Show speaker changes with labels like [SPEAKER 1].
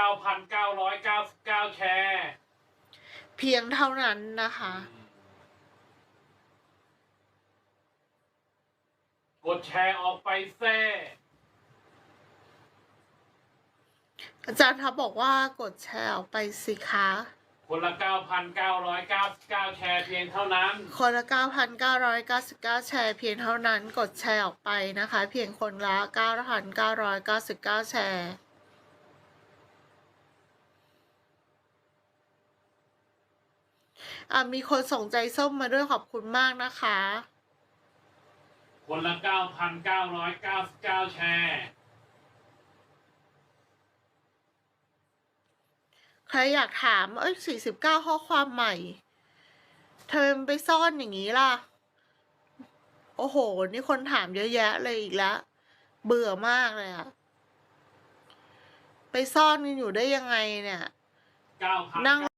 [SPEAKER 1] เก้าพันเก้าร้อยเก้าสิบเก้าแชร์
[SPEAKER 2] เพียงเท่านั้นนะคะ
[SPEAKER 1] กดแชร์ออกไปแซ่
[SPEAKER 2] อาจารย์ทับบอกว่ากดแชร์ออกไปสิคะ
[SPEAKER 1] คนละเก้าพันเก้าร้อยเก้าสิบเก้าแชร์เพียงเท่านั้น
[SPEAKER 2] คนละ 9,999 แชร์เพียงเท่านั้น กดแชร์ออกไปนะคะ เพียงคนละ 9,999 แชร์ อะ มีคนส่งใจส้มมาด้วยขอบคุณมากนะคะ
[SPEAKER 1] คนละเก้าพันเก้าร้อยเก้าสิบเก้าแชร์
[SPEAKER 2] ใครอยากถาม เอ้ย 49 ข้อความใหม่ทำไมมันไปซ่อนอย่างนี้ล่ะ โอ้โห นี่คนถามเยอะแยะเลยอีกแล้ว เบื่อมากเลยอะไปซ่อนกันอยู่ได้ยังไงเนี่ย
[SPEAKER 1] เก้าพัน
[SPEAKER 2] นั่ง